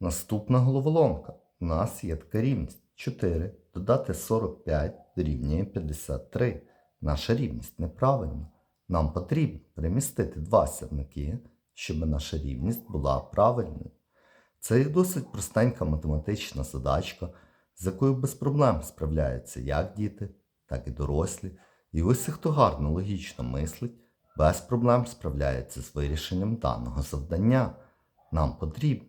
Наступна головоломка. У нас є така рівність. 4 додати 45 дорівнює 53. Наша рівність неправильна. Нам потрібно перемістити два сірники, щоб наша рівність була правильною. Це є досить простенька математична задачка, з якою без проблем справляються як діти, так і дорослі. І ось хто гарно логічно мислить, без проблем справляється з вирішенням даного завдання. Нам потрібно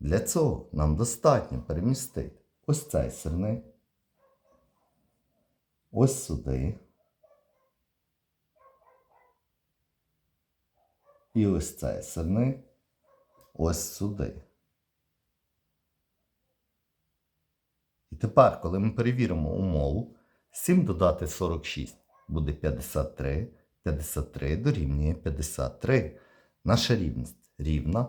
Для цього нам достатньо перемістити ось цей сирник, ось сюди. І ось цей сирник ось сюди. І тепер, коли ми перевіримо умову, 7 додати 46 буде 53, 53 дорівнює 53. Наша рівність рівна,